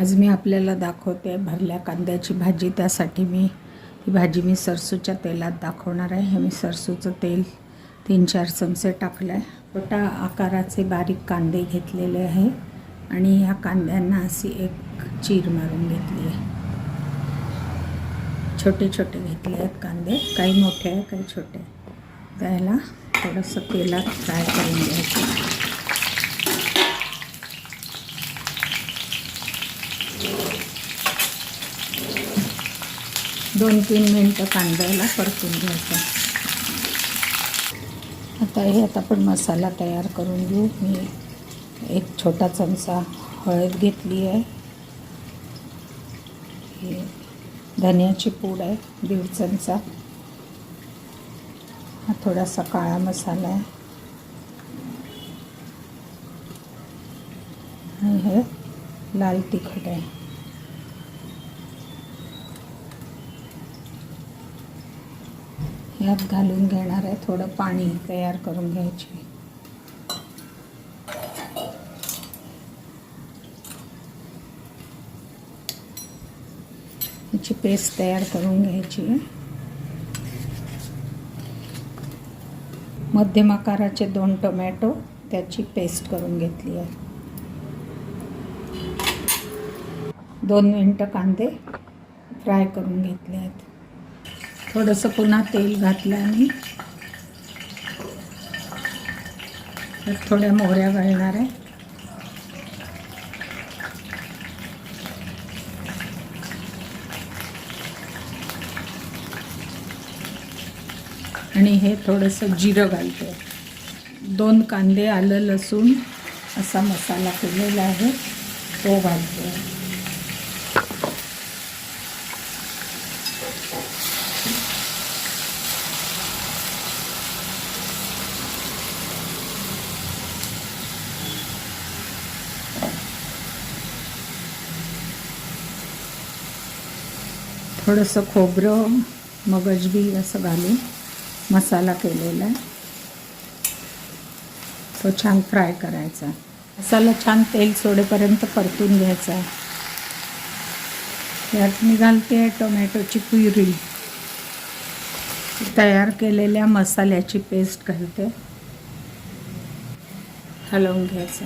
आज मी आपल्याला दाखवते भरल्या कांद्याची भाजी. त्यासाठी मी ही भाजी मी सरसूच्या तेलात दाखवणार आहे. हे मी सरसूचं तेल तीन चार चमचे टाकलं आहे छोटा आकाराचे बारीक कांदे घेतलेले आहे. आणि ह्या कांद्यांना अशी एक चीर मारून घेतली आहे. छोटे छोटे घेतले आहेत कांदे. काही मोठे आहे काही छोटे. आहे त्याला थोडंसं तेलात फ्राय करून घ्यायचं. दोन तीन मिनटं कांद्याला परतून घ्यायचं. आता हे आता आपण मसाला तयार करून घेऊ. मी एक छोटा चमचा हळद घेतली आहे. हे धन्याची पूड आहे दीड चमचा. हा थोडासा काळा मसाला आहे. आणि हे लाल तिखट आहे. यात घालून घेणार आहे थोडं पाणी तयार करून घ्यायचे. याची पेस्ट तयार करून घ्यायची. आहे मध्यम आकाराचे दोन टोमॅटो त्याची पेस्ट करून घेतली आहे. दोन मिनटं कांदे फ्राय करून घेतले आहेत. थोडंसं पुन्हा तेल घातलं आणि थोड्या मोहऱ्या घालणार आहे. आणि हे थोडंसं जिरं घालतो. दोन कांदे आलं लसूण असा मसाला केलेला आहे तो घालतो. थोडंसं खोबरं मगजबी असं घालून मसाला केलेला आहे. तो छान फ्राय करायचा. मसाला छान तेल सोडेपर्यंत परतून घ्यायचा. यात मी घालते टोमॅटोची प्युरी. तयार केलेल्या मसाल्याची पेस्ट घालते. हलवून घ्यायचं.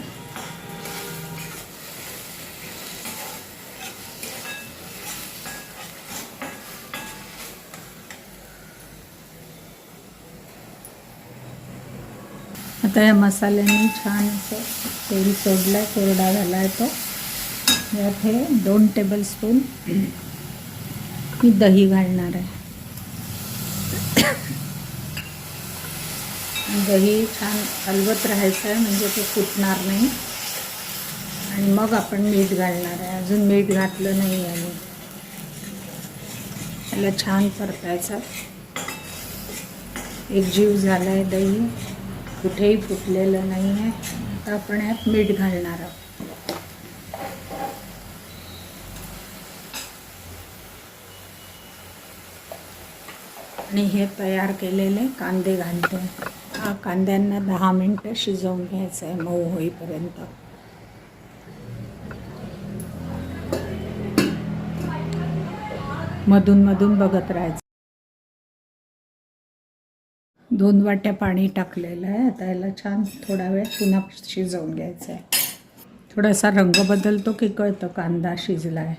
आता या मसाल्याने छान असं तेल सोडलं आहे कोरडा झाला आहे तो. यात हे दोन टेबलस्पून मी दही घालणार आहे. दही छान हलवत राहायचं आहे म्हणजे ते फुटणार नाही. आणि मग आपण मीठ घालणार आहे. अजून मीठ घातलं नाही आणि त्याला छान परतायचं. एक जीव झाला आहे दही. कुठेही फुटलेलं नाही आहे. आता आपण यात मीठ घालणार आहोत. आणि हे तयार केलेले कांदे घालतो. हा कांद्यांना दहा मिनटं शिजवून घ्यायचं आहे मऊ होईपर्यंत. मधून मधून बघत राहायचं. दोन वाट्या पाणी टाकलेलं आहे. आता याला छान थोडा वेळ पुन्हा शिजवून घ्यायचं आहे. थोडासा रंग बदलतो की कळतं कांदा शिजला आहे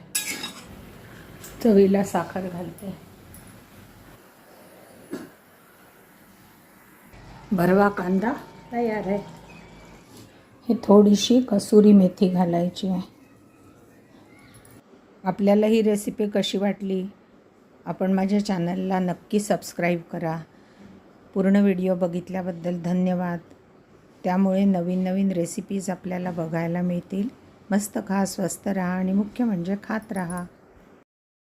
चवीला साखर घालते. भरवा कांदा तयार आहे. हे थोडीशी कसुरी मेथी घालायची आहे. आपल्याला ही रेसिपी कशी वाटली? आपण माझ्या चॅनलला नक्की सबस्क्राईब करा. पूर्ण व्हिडिओ बघितल्याबद्दल धन्यवाद. त्यामुळे नवीन नवीन रेसिपीज आपल्याला बघायला मिळतील. मस्त खा स्वस्त राहा आणि मुख्य म्हणजे खात राहा.